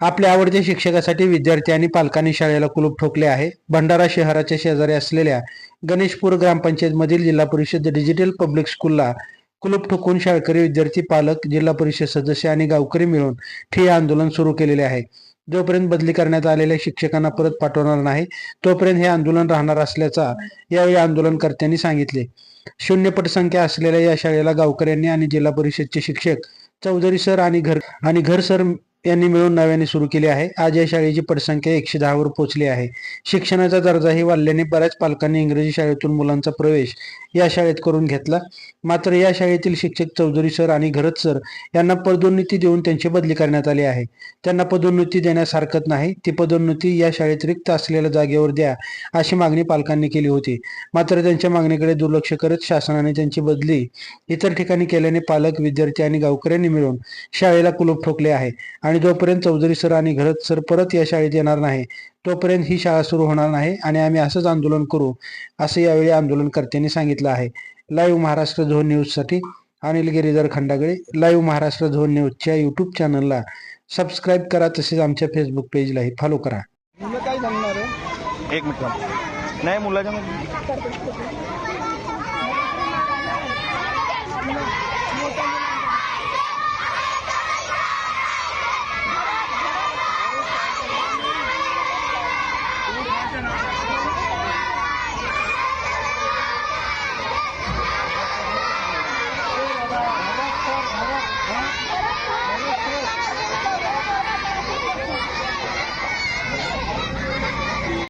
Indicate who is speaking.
Speaker 1: आपल्या आवडत्या शिक्षकासाठी विद्यार्थी आणि पालकांनी शाळेला कुलूप ठोकले आहे. भंडारा शहराच्या शेजारी असलेल्या गणेशपूर ग्रामपंचायतमधील जिल्हा परिषद डिजिटल पब्लिक स्कूलला कुलूप ठोकून शाळकरी विद्यार्थी पालक जिल्हा परिषद सदस्य आणि गावकरी मिळून ठिय्या आंदोलन सुरू केलेले आहे. जोपर्यंत बदली करण्यात आलेल्या शिक्षकांना परत पाठवणार नाही तोपर्यंत हे आंदोलन राहणार असल्याचा यावेळी आंदोलनकर्त्यांनी सांगितले. शून्य पटसंख्या असलेल्या या शाळेला गावकऱ्यांनी आणि जिल्हा परिषदचे शिक्षक चौधरी सर आणि घर आणि घर सर यांनी मिळून नव्याने सुरू केली आहे. आज या शाळेची पटसंख्या एकशे दहावर पोहोचली आहे. शिक्षणाचा दर्जाही वाढल्याने बऱ्याच पालकांनी इंग्रजी शाळेतून मुलांचा प्रवेश या शाळेत करून घेतला. मात्र या शाळेतील शिक्षक चौधरी सर आणि घरत सर यांना पदोन्नती देऊन त्यांची बदली करण्यात आली आहे. त्यांना पदोन्नती देण्यास हरकत नाही. ती पदोन्नती या शाळेत रिक्त असलेल्या जागेवर द्या अशी मागणी पालकांनी केली होती. मात्र त्यांच्या मागणीकडे दुर्लक्ष करत शासनाने त्यांची बदली इतर ठिकाणी केल्याने पालक विद्यार्थी आणि गावकऱ्यांनी मिळून शाळेला कुलूप ठोकले आहे. आणि जोपर्यंत चौधरी सर आणि घरत सर परत या शाळेत येणार नाही तोपर्यंत ही शाळा सुरू होणार नाही आणि आम्ही असंच आंदोलन करू असं यावेळी आंदोलनकर्त्यांनी सांगितलं आहे. लाईव्ह महाराष्ट्र झोन न्यूजसाठी अनिल गिरीधर खंडागळे लाईव्ह महाराष्ट्र झोन न्यूजच्या यूट्यूब चॅनलला सबस्क्राईब करा तसेच आमच्या फेसबुक पेजलाही फॉलो करा.
Speaker 2: मुलं काय सांगणार आहे?
Speaker 3: एक मिनिट. नाही मुलाच्या